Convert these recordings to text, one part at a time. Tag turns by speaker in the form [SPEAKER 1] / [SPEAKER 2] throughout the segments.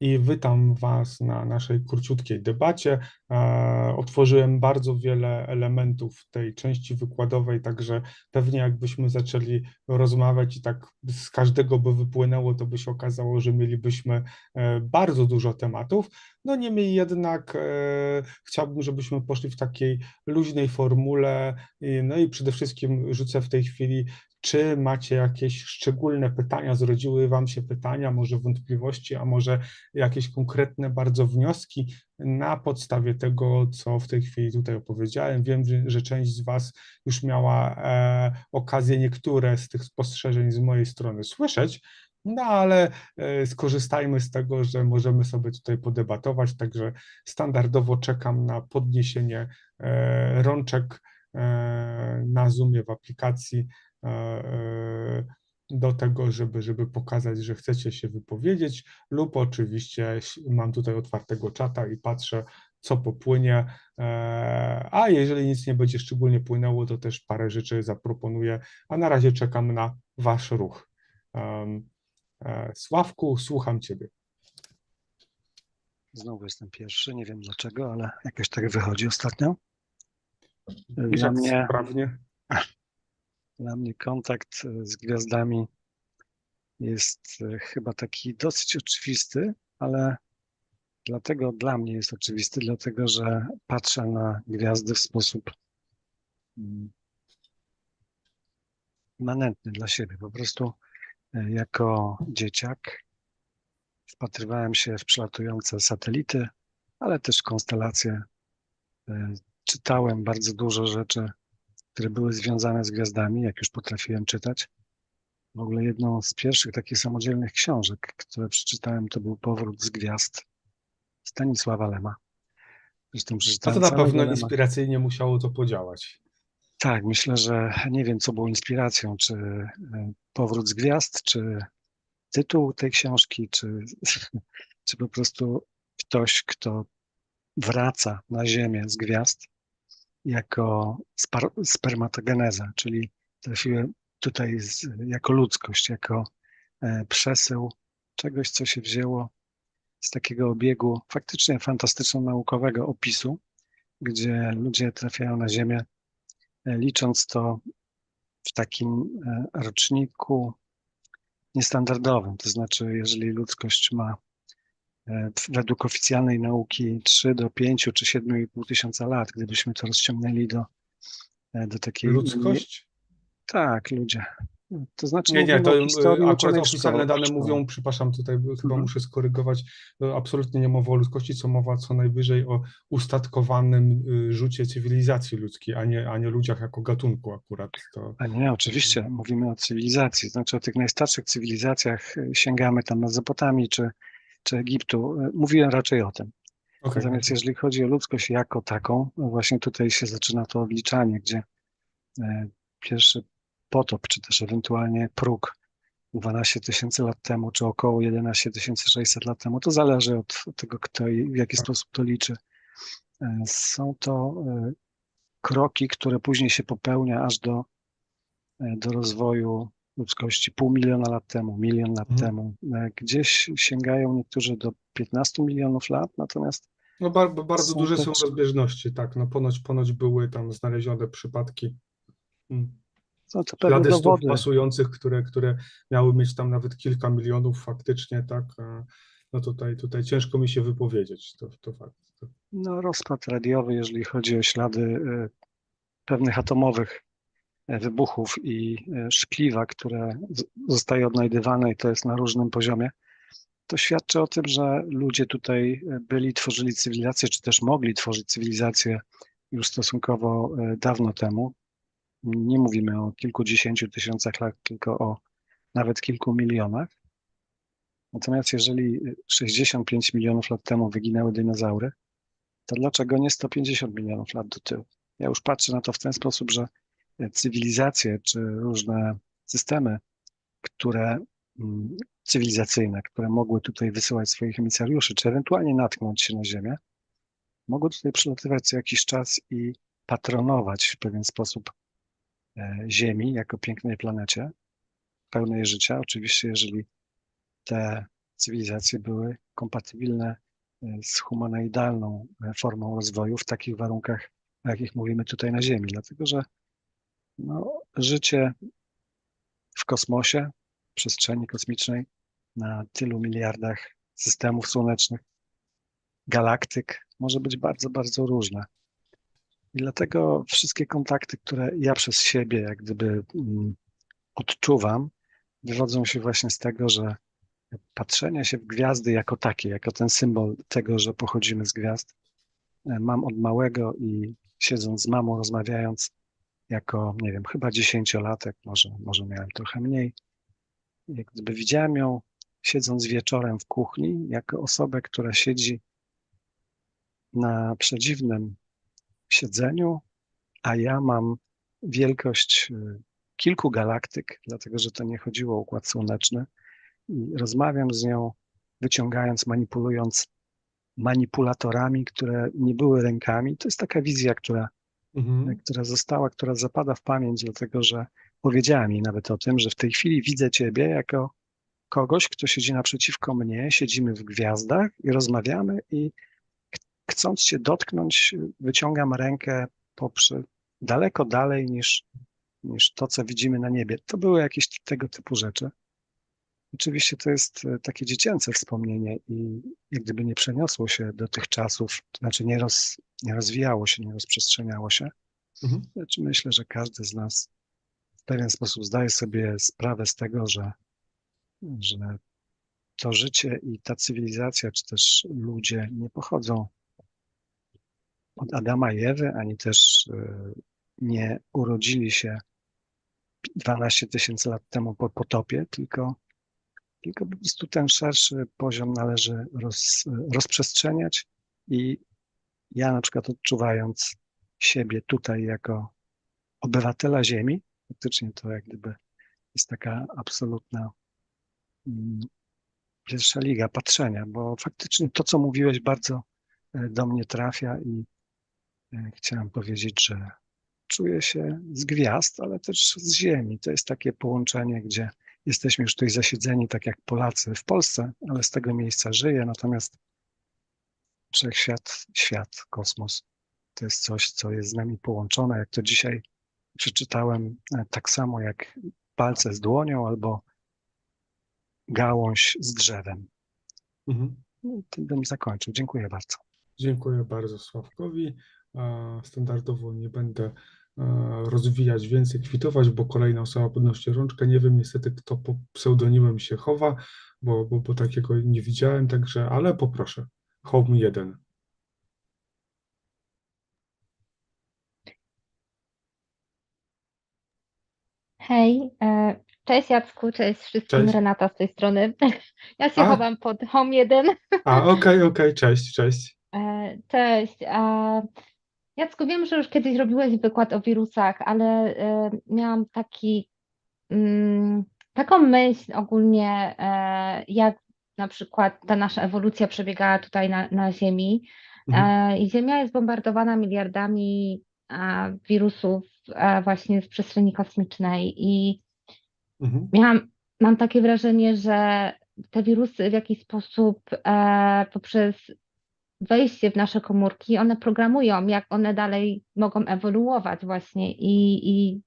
[SPEAKER 1] i witam Was na naszej króciutkiej debacie. E, otworzyłem bardzo wiele elementów tej części wykładowej, także pewnie jakbyśmy zaczęli rozmawiać i tak z każdego by wypłynęło, to by się okazało, że mielibyśmy e, bardzo dużo tematów. No niemniej jednak e, chciałbym, żebyśmy poszli w takiej luźnej formule. No i przede wszystkim rzucę w tej chwili czy macie jakieś szczególne pytania, zrodziły Wam się pytania, może wątpliwości, a może jakieś konkretne bardzo wnioski na podstawie tego, co w tej chwili tutaj opowiedziałem. Wiem, że część z Was już miała e, okazję niektóre z tych spostrzeżeń z mojej strony słyszeć, no ale e, skorzystajmy z tego, że możemy sobie tutaj podebatować, także standardowo czekam na podniesienie e, rączek e, na Zoomie w aplikacji do tego, żeby, żeby pokazać, że chcecie się wypowiedzieć, lub oczywiście mam tutaj otwartego czata i patrzę, co popłynie. E, a jeżeli nic nie będzie szczególnie płynęło, to też parę rzeczy zaproponuję, a na razie czekam na Wasz ruch. Sławku, słucham Ciebie.
[SPEAKER 2] Znowu jestem pierwszy, nie wiem dlaczego, ale jakoś tak wychodzi ostatnio.
[SPEAKER 1] Dla mnie, sprawnie.
[SPEAKER 2] Dla mnie kontakt e, z gwiazdami jest e, chyba taki dosyć oczywisty, ale dlatego dla mnie jest oczywisty, dlatego że patrzę na gwiazdy w sposób mm, immanentny dla siebie. Po prostu e, jako dzieciak wpatrywałem się w przelatujące satelity, ale też konstelacje. Czytałem bardzo dużo rzeczy które były związane z gwiazdami, jak już potrafiłem czytać. W ogóle jedną z pierwszych takich samodzielnych książek, które przeczytałem, to był Powrót z Gwiazd Stanisława Lema.
[SPEAKER 1] Zresztą przeczytałem. A to na pewno Lema. inspiracyjnie musiało to podziałać.
[SPEAKER 2] Tak, myślę, że nie wiem, co było inspiracją, czy e, Powrót z Gwiazd, czy tytuł tej książki, czy, czy po prostu ktoś, kto wraca na Ziemię z gwiazd jako spermatogeneza, czyli trafiłem tutaj z, jako ludzkość, jako e, przesył czegoś, co się wzięło z takiego obiegu faktycznie fantastyczno-naukowego opisu, gdzie ludzie trafiają na Ziemię, e, licząc to w takim e, roczniku niestandardowym. To znaczy, jeżeli ludzkość ma według oficjalnej nauki 3 do 5 czy 7,5 tysiąca lat, gdybyśmy to rozciągnęli do, e, do takiej...
[SPEAKER 1] Ludzkość?
[SPEAKER 2] Tak, ludzie.
[SPEAKER 1] To znaczy, nie, nie, to historii, akurat oficjalne dane mówią, przepraszam, tutaj chyba mhm. muszę skorygować, absolutnie nie mowa o ludzkości, co mowa co najwyżej o ustatkowanym y, rzucie cywilizacji ludzkiej, a nie, a nie ludziach jako gatunku akurat. To...
[SPEAKER 2] A nie, oczywiście, mówimy o cywilizacji, znaczy o tych najstarszych cywilizacjach, y, sięgamy tam na Zapotami, czy czy Egiptu. E, mówiłem raczej o tym. Okay. Natomiast jeżeli chodzi o ludzkość jako taką, no właśnie tutaj się zaczyna to odliczanie, gdzie e, pierwszy potop, czy też ewentualnie próg 12 tysięcy lat temu, czy około 11 600 lat temu, to zależy od tego, kto i w jaki sposób to liczy. E, są to kroki, które później się popełnia aż do, do rozwoju ludzkości pół miliona lat temu, milion lat hmm. temu. E, gdzieś sięgają niektórzy do 15 milionów lat, natomiast.
[SPEAKER 1] No bardzo, bardzo są duże są rozbieżności, tak. No ponoć, ponoć były tam znalezione przypadki. Hmm. No to Ślady stóp pasujących, które, które miały mieć tam nawet kilka milionów faktycznie, tak. No tutaj, tutaj ciężko mi się wypowiedzieć, to, to fakt.
[SPEAKER 2] No rozpad radiowy, jeżeli chodzi o ślady e, pewnych atomowych wybuchów i e, szkliwa, które zostaje odnajdywane i to jest na różnym poziomie, to świadczy o tym, że ludzie tutaj e, byli, tworzyli cywilizację, czy też mogli tworzyć cywilizację już stosunkowo e, dawno temu. Nie mówimy o kilkudziesięciu tysiącach lat, tylko o nawet kilku milionach. Natomiast jeżeli 65 milionów lat temu wyginęły dinozaury, to dlaczego nie 150 milionów lat do tyłu? Ja już patrzę na to w ten sposób, że cywilizacje czy różne systemy, które mm, cywilizacyjne, które mogły tutaj wysyłać swoich emisariuszy, czy ewentualnie natknąć się na Ziemię, mogły tutaj przylatywać co jakiś czas i patronować w pewien sposób e, Ziemi jako pięknej planecie, pełnej życia. Oczywiście, jeżeli te cywilizacje były kompatybilne e, z humanoidalną e, formą rozwoju w takich warunkach, o jakich mówimy tutaj na Ziemi, dlatego że no, życie w kosmosie, w przestrzeni kosmicznej na tylu miliardach systemów słonecznych, galaktyk może być bardzo, bardzo różne. I dlatego wszystkie kontakty, które ja przez siebie jak gdyby mm, odczuwam, wywodzą się właśnie z tego, że patrzenie się w gwiazdy jako takie, jako ten symbol tego, że pochodzimy z gwiazd, e, mam od małego i siedząc z mamą, rozmawiając jako, nie wiem, chyba dziesięciolatek, może, może miałem trochę mniej, jak gdyby widziałem ją siedząc wieczorem w kuchni, jako osobę, która siedzi na przedziwnym siedzeniu, a ja mam wielkość y, kilku galaktyk, dlatego że to nie chodziło o układ słoneczny. I rozmawiam z nią, wyciągając, manipulując manipulatorami, które nie były rękami. To jest taka wizja, która,
[SPEAKER 1] Mhm.
[SPEAKER 2] która została, która zapada w pamięć, dlatego że powiedziała mi nawet o tym, że w tej chwili widzę Ciebie jako kogoś, kto siedzi naprzeciwko mnie, siedzimy w gwiazdach i rozmawiamy i chcąc Cię dotknąć, wyciągam rękę poprzez daleko dalej niż, niż to, co widzimy na niebie. To były jakieś tego typu rzeczy. Oczywiście to jest e, takie dziecięce wspomnienie i jak gdyby nie przeniosło się do tych czasów, to znaczy nie, roz, nie rozwijało się, nie rozprzestrzeniało się.
[SPEAKER 1] Mhm.
[SPEAKER 2] Lecz myślę, że każdy z nas w pewien sposób zdaje sobie sprawę z tego, że, że to życie i ta cywilizacja, czy też ludzie nie pochodzą od Adama i Ewy, ani też e, nie urodzili się 12 tysięcy lat temu po potopie, tylko, tylko po prostu ten szerszy poziom należy roz, rozprzestrzeniać i ja na przykład odczuwając siebie tutaj jako obywatela Ziemi, faktycznie to jak gdyby jest taka absolutna mm, pierwsza liga patrzenia, bo faktycznie to, co mówiłeś, bardzo e, do mnie trafia i e, chciałem powiedzieć, że czuję się z gwiazd, ale też z Ziemi. To jest takie połączenie, gdzie jesteśmy już tutaj zasiedzeni, tak jak Polacy w Polsce, ale z tego miejsca żyję, natomiast wszechświat, świat, kosmos to jest coś, co jest z nami połączone. Jak to dzisiaj przeczytałem, e, tak samo jak palce z dłonią albo gałąź z drzewem.
[SPEAKER 1] Mhm.
[SPEAKER 2] No, tym bym zakończył. Dziękuję bardzo.
[SPEAKER 1] Dziękuję bardzo Sławkowi. Standardowo nie będę rozwijać więcej, kwitować, bo kolejna osoba podnosi rączkę. Nie wiem niestety, kto po pseudonimem się chowa, bo, bo, bo takiego nie widziałem, także, ale poproszę. Home 1.
[SPEAKER 3] Hej, e, cześć Jacku, cześć wszystkim,
[SPEAKER 1] Cześć.
[SPEAKER 3] Renata z tej strony. Ja się
[SPEAKER 1] A.
[SPEAKER 3] chowam pod Home 1.
[SPEAKER 1] A, okej, okej, cześć, cześć.
[SPEAKER 3] E, Cześć. Jacku, wiem, że już kiedyś robiłeś wykład o wirusach, ale e, miałam taki, mm, taką myśl ogólnie, e, jak na przykład ta nasza ewolucja przebiegała tutaj na, na Ziemi.
[SPEAKER 1] Mhm.
[SPEAKER 3] E, I Ziemia jest bombardowana miliardami wirusów właśnie z przestrzeni kosmicznej i
[SPEAKER 1] Mhm.
[SPEAKER 3] Miałam, mam takie wrażenie, że te wirusy w jakiś sposób poprzez wejście w nasze komórki, one programują, jak one dalej mogą ewoluować właśnie i, i,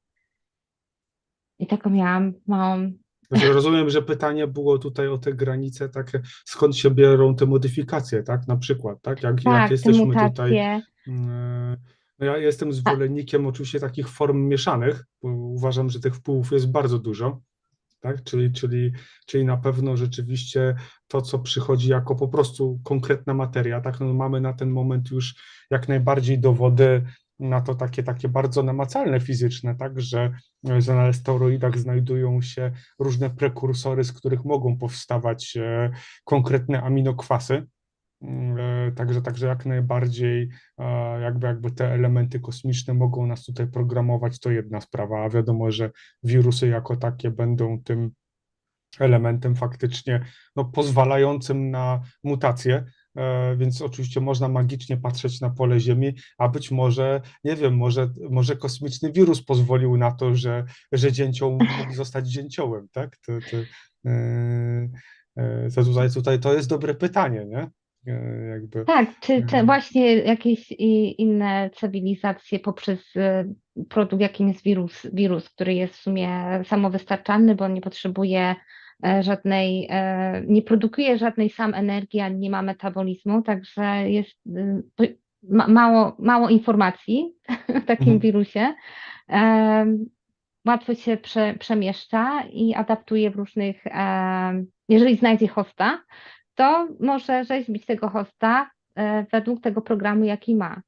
[SPEAKER 3] i taką miałam małą,
[SPEAKER 1] Znaczy, rozumiem, że pytanie było tutaj o te granice, takie, skąd się biorą te modyfikacje, tak? Na przykład, tak? Jak, jak
[SPEAKER 3] tak, te
[SPEAKER 1] jesteśmy tutaj.
[SPEAKER 3] mutacje,
[SPEAKER 1] Mm, No ja jestem zwolennikiem oczywiście takich form mieszanych, bo uważam, że tych wpływów jest bardzo dużo, tak? Czyli, czyli, czyli na pewno rzeczywiście to, co przychodzi jako po prostu konkretna materia, tak? No mamy na ten moment już jak najbardziej dowody na to takie, takie bardzo namacalne fizyczne, tak? Że, że na steroidach znajdują się różne prekursory, z których mogą powstawać e, konkretne aminokwasy. Mm, e, Także, także jak najbardziej jakby, jakby te elementy kosmiczne mogą nas tutaj programować, to jedna sprawa, a wiadomo, że wirusy jako takie będą tym elementem faktycznie no, pozwalającym na mutacje, e, więc oczywiście można magicznie patrzeć na pole Ziemi, a być może, nie wiem, może, może kosmiczny wirus pozwolił na to, że, że dzięcioł mógł zostać dzięciołem, tak? To, to, e, to tutaj, tutaj to jest dobre pytanie, nie? E, Jakby,
[SPEAKER 3] Tak, czy, czy
[SPEAKER 1] Mhm.
[SPEAKER 3] właśnie jakieś inne cywilizacje poprzez e, produkt, jakim jest wirus, wirus, który jest w sumie samowystarczalny, bo nie potrzebuje e, żadnej, e, nie produkuje żadnej sam energii, ani nie ma metabolizmu, także jest e, mało, mało informacji w takim
[SPEAKER 1] Mhm.
[SPEAKER 3] wirusie. Łatwo się prze, przemieszcza i adaptuje w różnych, jeżeli znajdzie hosta, to może rzeźbić tego hosta e, według tego programu, jaki ma.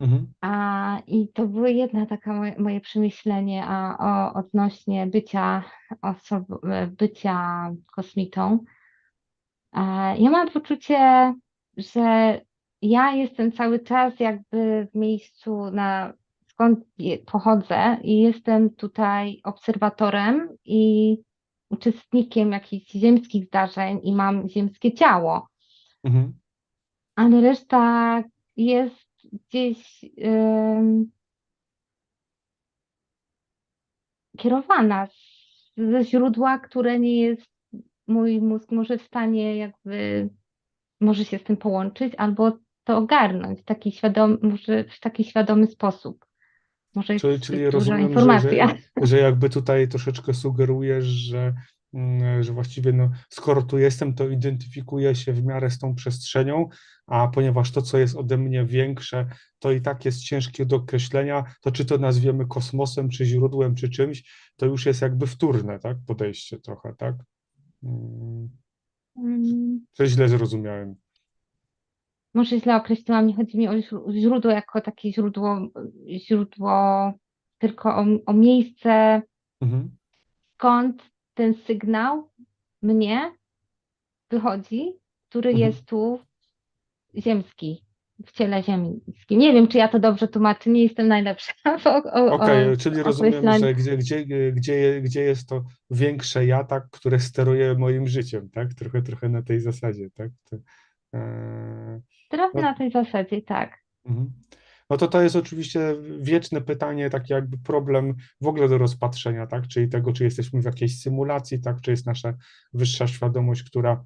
[SPEAKER 1] mhm,
[SPEAKER 3] A, I to było jedna taka moje, moje przemyślenie a, o, odnośnie bycia, osob, bycia kosmitą. E, Ja mam poczucie, że ja jestem cały czas jakby w miejscu, na, skąd pochodzę, i jestem tutaj obserwatorem i uczestnikiem jakichś ziemskich zdarzeń i mam ziemskie ciało
[SPEAKER 1] mhm.
[SPEAKER 3] ale reszta jest gdzieś ym, kierowana z- ze źródła, które nie jest mój mózg może w stanie jakby może się z tym połączyć albo to ogarnąć w taki świadomy, może w taki świadomy sposób. Może jest
[SPEAKER 1] Czyli,
[SPEAKER 3] zbyt
[SPEAKER 1] czyli
[SPEAKER 3] duża
[SPEAKER 1] rozumiem, że, że, że jakby tutaj troszeczkę sugerujesz, że, mm, że właściwie no, skoro tu jestem, to identyfikuję się w miarę z tą przestrzenią, a ponieważ to, co jest ode mnie większe, to i tak jest ciężkie do określenia, to czy to nazwiemy kosmosem, czy źródłem, czy czymś, to już jest jakby wtórne, tak? Podejście trochę, tak? Mm,
[SPEAKER 3] Mm,
[SPEAKER 1] Czy źle zrozumiałem?
[SPEAKER 3] Może źle określiłam, nie chodzi mi o źró- źródło jako takie źródło, źródło tylko o, o miejsce,
[SPEAKER 1] Mhm.
[SPEAKER 3] skąd ten sygnał mnie wychodzi, który
[SPEAKER 1] Mhm.
[SPEAKER 3] jest tu ziemski, w ciele ziemskim. Nie wiem, czy ja to dobrze tłumaczę, nie jestem najlepsza
[SPEAKER 1] Okej,
[SPEAKER 3] o
[SPEAKER 1] czyli rozumiem, że gdzie, gdzie, gdzie, gdzie jest to większe ja, tak, które steruje moim życiem, tak? Trochę, trochę na tej zasadzie, tak? To, e,
[SPEAKER 3] Trochę
[SPEAKER 1] no-
[SPEAKER 3] na tej zasadzie, tak.
[SPEAKER 1] mhm. No to to jest oczywiście wieczne pytanie, taki jakby problem w ogóle do rozpatrzenia, tak? Czyli tego, czy jesteśmy w jakiejś symulacji, tak? Czy jest nasza wyższa świadomość, która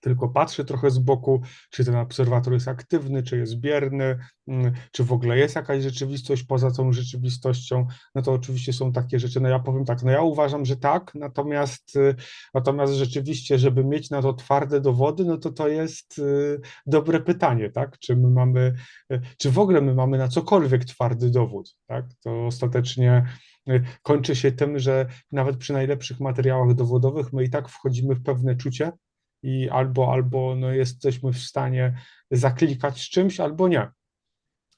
[SPEAKER 1] tylko patrzy trochę z boku, czy ten obserwator jest aktywny, czy jest bierny, mm, czy w ogóle jest jakaś rzeczywistość poza tą rzeczywistością, no to oczywiście są takie rzeczy, no ja powiem tak, no ja uważam, że tak, natomiast, y, natomiast rzeczywiście, żeby mieć na to twarde dowody, no to to jest y, dobre pytanie, tak, czy my mamy, y, czy w ogóle my mamy na cokolwiek twardy dowód, tak, to ostatecznie kończy się tym, że nawet przy najlepszych materiałach dowodowych my i tak wchodzimy w pewne czucie, i albo, albo no jesteśmy w stanie zaklikać z czymś, albo nie.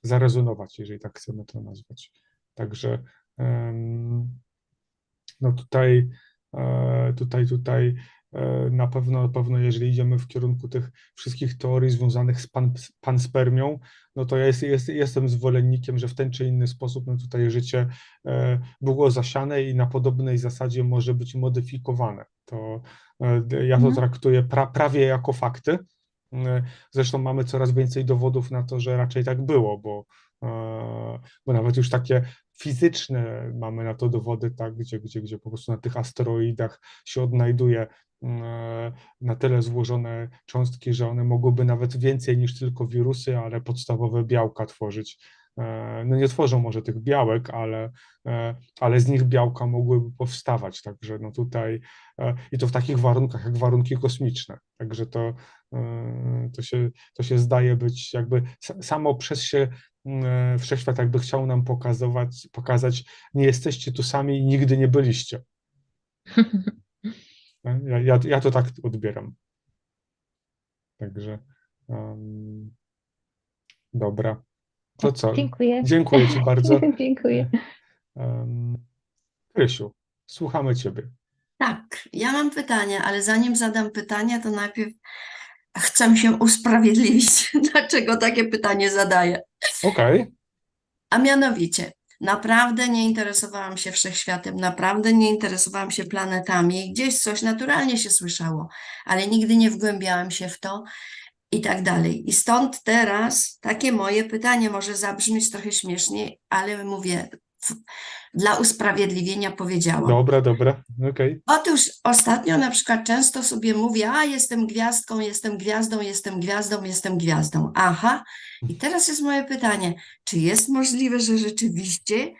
[SPEAKER 1] Zarezonować, jeżeli tak chcemy to nazwać. Także no tutaj, e, tutaj, tutaj na pewno, na pewno, jeżeli idziemy w kierunku tych wszystkich teorii związanych z pan, panspermią, no to ja jest, jest, jestem zwolennikiem, że w ten czy inny sposób no tutaj życie e, było zasiane i na podobnej zasadzie może być modyfikowane. To e, ja to
[SPEAKER 3] Mhm.
[SPEAKER 1] traktuję pra, prawie jako fakty. E, Zresztą mamy coraz więcej dowodów na to, że raczej tak było, bo, e, bo nawet już takie fizyczne mamy na to dowody, tak, gdzie, gdzie, gdzie po prostu na tych asteroidach się odnajduje e, na tyle złożone cząstki, że one mogłyby nawet więcej niż tylko wirusy, ale podstawowe białka tworzyć. E, No nie tworzą może tych białek, ale, e, ale z nich białka mogłyby powstawać, także no tutaj e, i to w takich warunkach jak warunki kosmiczne, także to, to, się, to się zdaje być jakby sa- samo przez się wszechświat jakby chciał nam pokazywać, pokazać, nie jesteście tu sami i nigdy nie byliście. Ja, ja, ja to tak odbieram. Także em, dobra. To co?
[SPEAKER 3] Dziękuję.
[SPEAKER 1] Dziękuję Ci bardzo.
[SPEAKER 3] Dziękuję.
[SPEAKER 1] Em, Krysiu, słuchamy Ciebie.
[SPEAKER 4] Tak, ja mam pytanie, ale zanim zadam pytania, to najpierw chcę się usprawiedliwić, dlaczego takie pytanie zadaję.
[SPEAKER 1] Okej,
[SPEAKER 4] A mianowicie, naprawdę nie interesowałam się wszechświatem, naprawdę nie interesowałam się planetami. Gdzieś coś naturalnie się słyszało, ale nigdy nie wgłębiałam się w to i tak dalej. I stąd teraz takie moje pytanie może zabrzmieć trochę śmiesznie, ale mówię, dla usprawiedliwienia powiedziałam.
[SPEAKER 1] Dobra, dobra, okej.
[SPEAKER 4] Otóż ostatnio na przykład często sobie mówię, a jestem gwiazdką, jestem gwiazdą, jestem gwiazdą, jestem gwiazdą. Aha, i teraz jest moje pytanie, czy jest możliwe, że rzeczywiście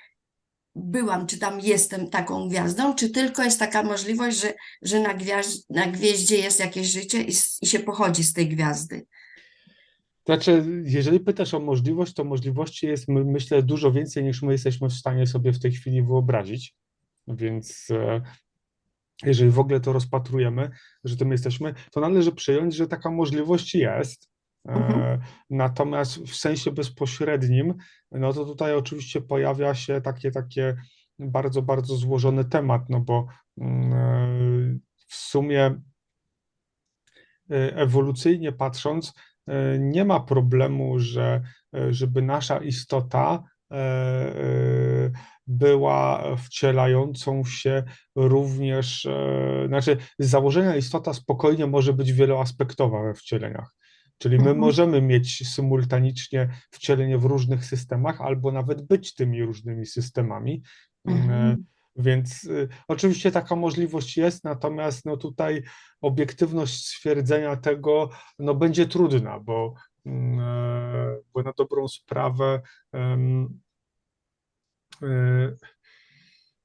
[SPEAKER 4] byłam, czy tam jestem taką gwiazdą, czy tylko jest taka możliwość, że, że na, gwiaź, na gwieździe jest jakieś życie i, i się pochodzi z tej gwiazdy?
[SPEAKER 1] Znaczy, jeżeli pytasz o możliwość, to możliwości jest, my- myślę, dużo więcej niż my jesteśmy w stanie sobie w tej chwili wyobrazić. Więc e, jeżeli w ogóle to rozpatrujemy, że tym jesteśmy, to należy przyjąć, że taka możliwość jest. E,
[SPEAKER 4] Mhm.
[SPEAKER 1] Natomiast w sensie bezpośrednim, no to tutaj oczywiście pojawia się takie, takie bardzo, bardzo złożony temat, no bo mm, e, w sumie ewolucyjnie patrząc, nie ma problemu, że e, żeby nasza istota e, e, była wcielającą się również, e, znaczy z założenia istota spokojnie może być wieloaspektowa we wcieleniach. Czyli my
[SPEAKER 4] Mhm.
[SPEAKER 1] możemy mieć symultanicznie wcielenie w różnych systemach, albo nawet być tymi różnymi systemami.
[SPEAKER 4] Mhm.
[SPEAKER 1] Więc y, oczywiście taka możliwość jest, natomiast no tutaj obiektywność stwierdzenia tego no będzie trudna, bo, mm, e, bo na dobrą sprawę e,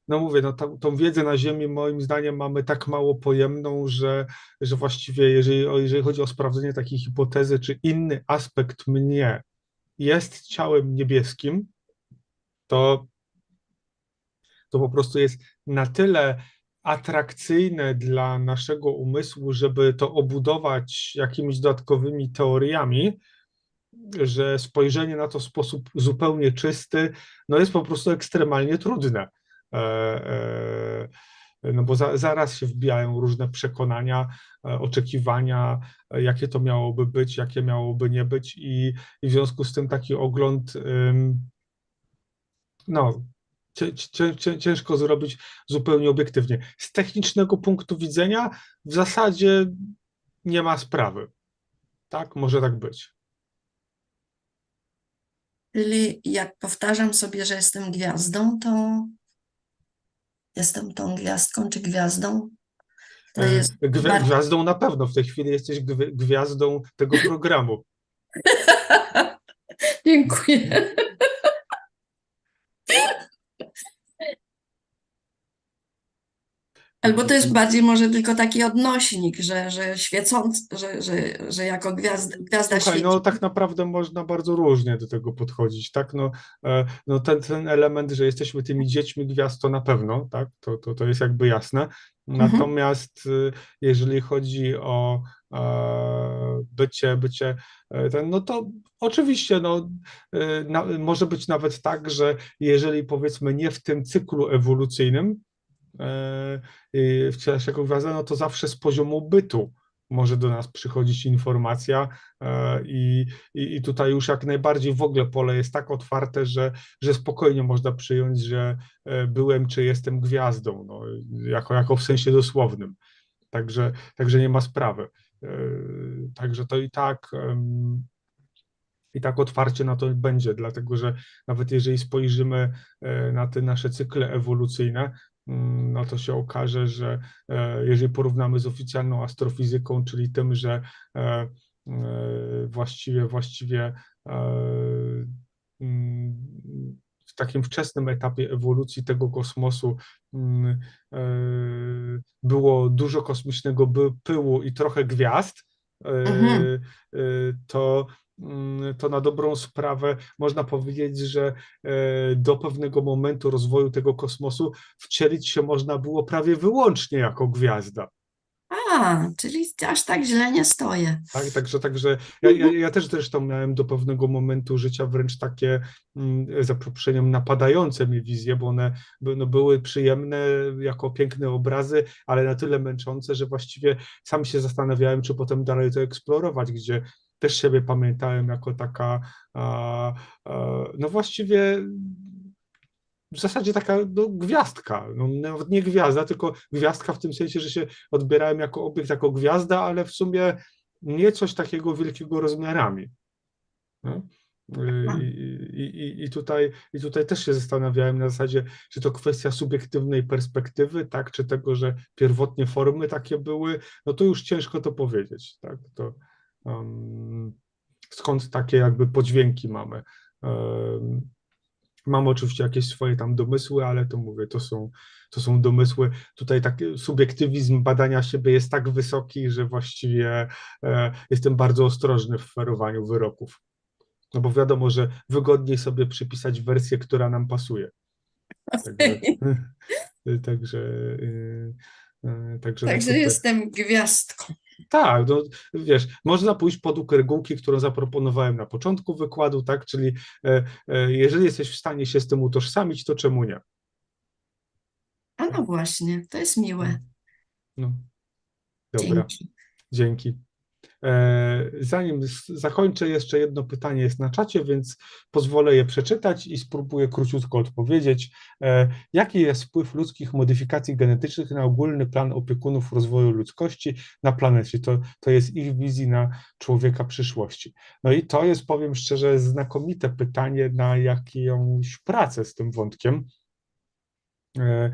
[SPEAKER 1] no mówię, no tą, tą wiedzę na Ziemi moim zdaniem mamy tak mało pojemną, że, że właściwie jeżeli, jeżeli chodzi o sprawdzenie takiej hipotezy, czy inny aspekt mnie jest ciałem niebieskim, to to po prostu jest na tyle atrakcyjne dla naszego umysłu, żeby to obudować jakimiś dodatkowymi teoriami, że spojrzenie na to w sposób zupełnie czysty, no jest po prostu ekstremalnie trudne. E, e, No bo za, zaraz się wbijają różne przekonania, e, oczekiwania, jakie to miałoby być, jakie miałoby nie być, i, i w związku z tym taki ogląd, no, ciężko zrobić zupełnie obiektywnie. Z technicznego punktu widzenia w zasadzie nie ma sprawy. Tak, może tak być.
[SPEAKER 4] Czyli jak powtarzam sobie, że jestem gwiazdą, to jestem tą gwiazdką czy gwiazdą? To
[SPEAKER 1] E,
[SPEAKER 4] jest
[SPEAKER 1] gwi-
[SPEAKER 4] bardzo-
[SPEAKER 1] Gwiazdą na pewno, w tej chwili jesteś gwi- gwiazdą tego programu.
[SPEAKER 4] Dziękuję. Albo to jest bardziej może tylko taki odnośnik, że, że świecący, że, że, że jako gwiazda, gwiazda
[SPEAKER 1] Słuchaj,
[SPEAKER 4] świeci.
[SPEAKER 1] no tak naprawdę można bardzo różnie do tego podchodzić, tak? No, e, no ten, ten element, że jesteśmy tymi dziećmi gwiazd, to na pewno, tak? To, to, to jest jakby jasne. Natomiast y, jeżeli chodzi o e, bycie, bycie e, ten, no to oczywiście, no, na, może być nawet tak, że jeżeli powiedzmy nie w tym cyklu ewolucyjnym, e, y, wcielasz jako gwiazda, no to zawsze z poziomu bytu może do nas przychodzić informacja e, i, i, i tutaj już jak najbardziej w ogóle pole jest tak otwarte, że, że spokojnie można przyjąć, że e, byłem czy jestem gwiazdą, no, jako, jako w sensie dosłownym. Także, także nie ma sprawy. Także to i tak i tak otwarcie na to będzie, dlatego że nawet jeżeli spojrzymy na te nasze cykle ewolucyjne, no to się okaże, że e, jeżeli porównamy z oficjalną astrofizyką, czyli tym, że e, e, właściwie, właściwie mm, w takim wczesnym etapie ewolucji tego kosmosu mm, było dużo kosmicznego pyłu i trochę gwiazd,
[SPEAKER 4] Mhm.
[SPEAKER 1] to, mm, to na dobrą sprawę można powiedzieć, że e, do pewnego momentu rozwoju tego kosmosu wcielić się można było prawie wyłącznie jako gwiazda.
[SPEAKER 4] A, czyli aż tak źle nie stoję.
[SPEAKER 1] Tak, także, także ja, ja, ja też zresztą miałem do pewnego momentu życia wręcz takie, mm, za przeproszeniem, napadające mi wizje, bo one no, były przyjemne jako piękne obrazy, ale na tyle męczące, że właściwie sam się zastanawiałem, czy potem dalej to eksplorować, gdzie też siebie pamiętałem jako taka, no właściwie w zasadzie taka no, gwiazdka, no, nawet nie gwiazda, tylko gwiazdka w tym sensie, że się odbierałem jako obiekt, jako gwiazda, ale w sumie nie coś takiego wielkiego rozmiarami. No. I, i, i, tutaj, I tutaj też się zastanawiałem na zasadzie, czy to kwestia subiektywnej perspektywy, tak, czy tego, że pierwotnie formy takie były, no to już ciężko to powiedzieć, tak, to skąd takie jakby podźwięki mamy. Mam oczywiście jakieś swoje tam domysły, ale to mówię, to są, to są domysły. Tutaj taki subiektywizm badania siebie jest tak wysoki, że właściwie e, jestem bardzo ostrożny w ferowaniu wyroków. No bo wiadomo, że wygodniej sobie przypisać wersję, która nam pasuje. Także, także, yy, yy, także,
[SPEAKER 4] Także
[SPEAKER 1] super.
[SPEAKER 4] jestem gwiazdką.
[SPEAKER 1] Tak, no wiesz, można pójść pod regułki, którą zaproponowałem na początku wykładu, tak, czyli e, e, jeżeli jesteś w stanie się z tym utożsamić, to czemu nie?
[SPEAKER 4] A no właśnie, to jest miłe.
[SPEAKER 1] No. Dobra,
[SPEAKER 4] Dzięki.
[SPEAKER 1] dzięki. E, Zanim zakończę, jeszcze jedno pytanie jest na czacie, więc pozwolę je przeczytać i spróbuję króciutko odpowiedzieć. E, Jaki jest wpływ ludzkich modyfikacji genetycznych na ogólny plan opiekunów rozwoju ludzkości na planecie? To, to jest ich wizji na człowieka przyszłości. No i to jest, powiem szczerze, znakomite pytanie na jakąś pracę z tym wątkiem. E,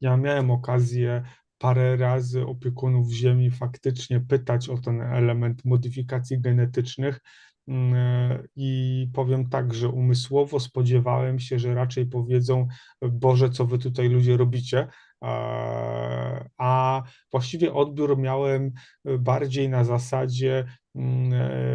[SPEAKER 1] Ja miałem okazję parę razy opiekunów Ziemi faktycznie pytać o ten element modyfikacji genetycznych. Mm, e, I powiem tak, że umysłowo spodziewałem się, że raczej powiedzą: Boże, co wy tutaj ludzie robicie. A- właściwie odbiór miałem bardziej na zasadzie,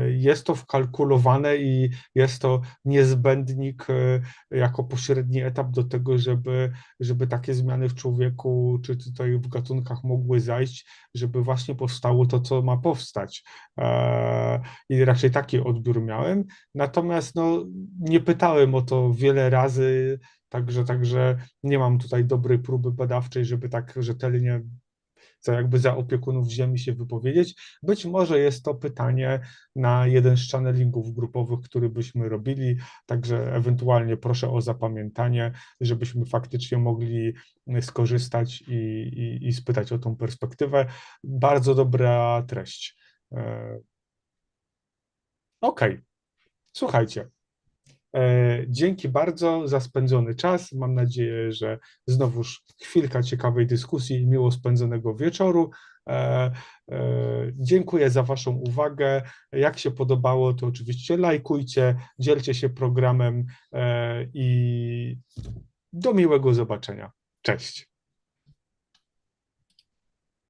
[SPEAKER 1] jest to wkalkulowane i jest to niezbędnik e, jako pośredni etap do tego, żeby żeby takie zmiany w człowieku czy tutaj w gatunkach mogły zajść, żeby właśnie powstało to, co ma powstać. E, I raczej taki odbiór miałem. Natomiast no, nie pytałem o to wiele razy, także, także nie mam tutaj dobrej próby badawczej, żeby tak rzetelnie za jakby za opiekunów ziemi się wypowiedzieć. Być może jest to pytanie na jeden z channelingów grupowych, który byśmy robili, także ewentualnie proszę o zapamiętanie, żebyśmy faktycznie mogli skorzystać i, i, i spytać o tą perspektywę. Bardzo dobra treść. E, Okej, słuchajcie. E, Dzięki bardzo za spędzony czas. Mam nadzieję, że znowuż chwilka ciekawej dyskusji i miło spędzonego wieczoru. E, e, Dziękuję za Waszą uwagę. Jak się podobało, to oczywiście lajkujcie, dzielcie się programem i do miłego zobaczenia. Cześć.